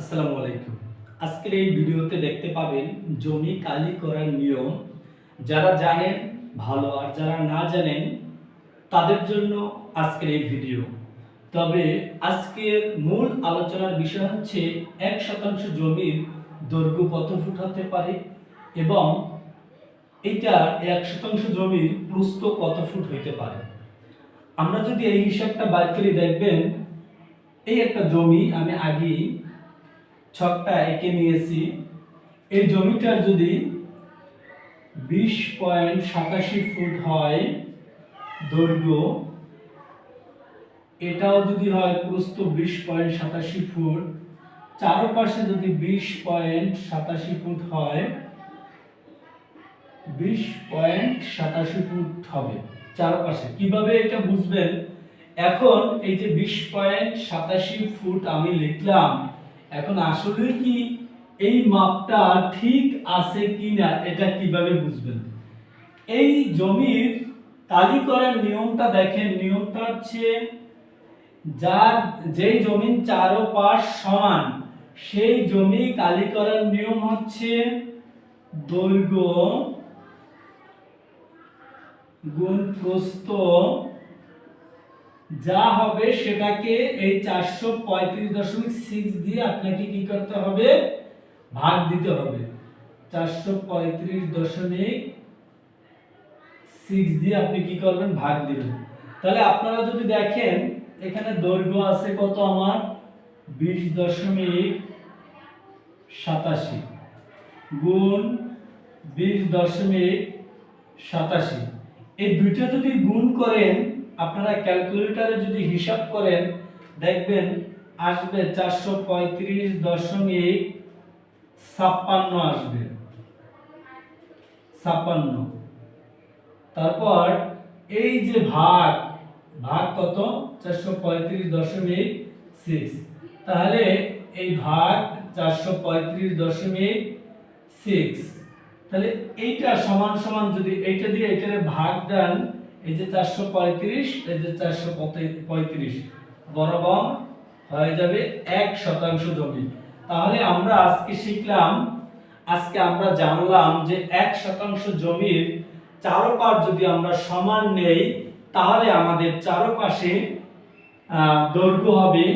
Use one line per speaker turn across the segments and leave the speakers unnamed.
আসসালামু আলাইকুম। আজকের এই ভিডিওতে দেখতে পাবেন জমি কালি করার নিয়ম। যারা জানেন, ভালো, আর যারা না জানেন, তাদের জন্য আজকের এই ভিডিও। তবে আজকের মূল আলোচনার বিষয় হচ্ছে, এক শতাংশ জমির দৈর্ঘ্য কত ফুট হতে পারে এবং এটা এক শতাংশ জমির প্রস্থ কত ফুট হইতে পারে। আমরা যদি এই হিসাবটা বাইর করে দেখবেন, এই একটা জমি আমি আগেই ছকটা এঁকে নিয়েছি। এই জমিটার যদি বিশ পয়েন্ট সাতাশি ফুট হয় দৈর্ঘ্য, এটাও যদি হয় প্রস্থ বিশ পয়েন্ট সাতাশি ফুট, চারপাশে যদি বিশ পয়েন্ট সাতাশি ফুট হয়, বিশ পয়েন্ট সাতাশি ফুট হবে চারপাশে। কীভাবে এটা বুঝবেন? এখন এই যে বিশ পয়েন্ট সাতাশি ফুট আমি লিখলাম এখন আসলে কি এই মাপটা ঠিক আছে কি না এটা কীভাবে বুঝবেন? এই জমির তালি করার নিয়মটা দেখেন, নিয়মটা হচ্ছে যার যেই জমির চারোপাশ সমান, সেই জমি কালি করার নিয়ম হচ্ছে দৈর্ঘ্য গুণ প্রস্থ যা হবে সেটাকে এই চারশো পঁয়ত্রিশ দশমিক সিক্স দিয়ে আপনাকে কি করতে হবে? ভাগ দিতে হবে। চারশো পঁয়ত্রিশ দশমিক সিক্স দিয়ে আপনি কি করবেন? ভাগ দিবেন। তাহলে আপনারা যদি দেখেন, এখানে দৈর্ঘ্য আছে কত আমার? বিশ দশমিক সাতাশি গুণ বিশ দশমিক সাতাশি। এই দুইটা যদি গুণ করেন আপনারা ক্যালকুলেটরে যদি হিসাব করেন, দেখবেন আসবে চারশো পঁয়ত্রিশ দশমিক ছাপ্পান্ন আসবে। ছাপ্পান্ন। তারপর এই যে ভাগ ভাগ কত? চারশো পঁয়ত্রিশ দশমিক সিক্স। তাহলে এই ভাগ চারশো পঁয়ত্রিশ দশমিক সিক্স। তাহলে এইটা সমান সমান যদি এইটা দিয়ে এটারে ভাগ দেন এই চারশো পঁয়ত্রিশ, এই যে চারশো পঁয়ত্রিশ, বরাবর হয়ে যাবে এক শতাংশ জমি। তাহলে আমরা আজকে শিখলাম, আজকে আমরা জানলাম যে এক শতাংশ জমির চারোপাশ যদি আমরা সমান নেই, তাহলে আমাদের চারোপাশে দৈর্ঘ্য হবে,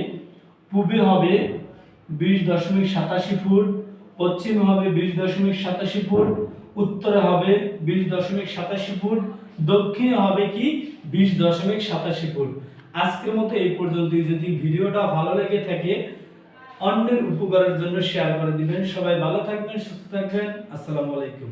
পূবে হবে বিশ দশমিক সাতাশি ফুট পশ্চিমে হবে বিশ দশমিক সাতাশি ফুট, উত্তরে হবে বিশ দশমিক সাতাশি ফুট, দক্ষিণে হবে কি বিশ দশমিক সাতাশি ফুট। আজকের মতো এই পর্যন্ত যদি ভিডিওটা ভালো লেগে থাকে, অন্যের উপকারের জন্য শেয়ার করে দিবেন। সবাই ভালো থাকবেন, সুস্থ থাকবেন। আসসালামু আলাইকুম।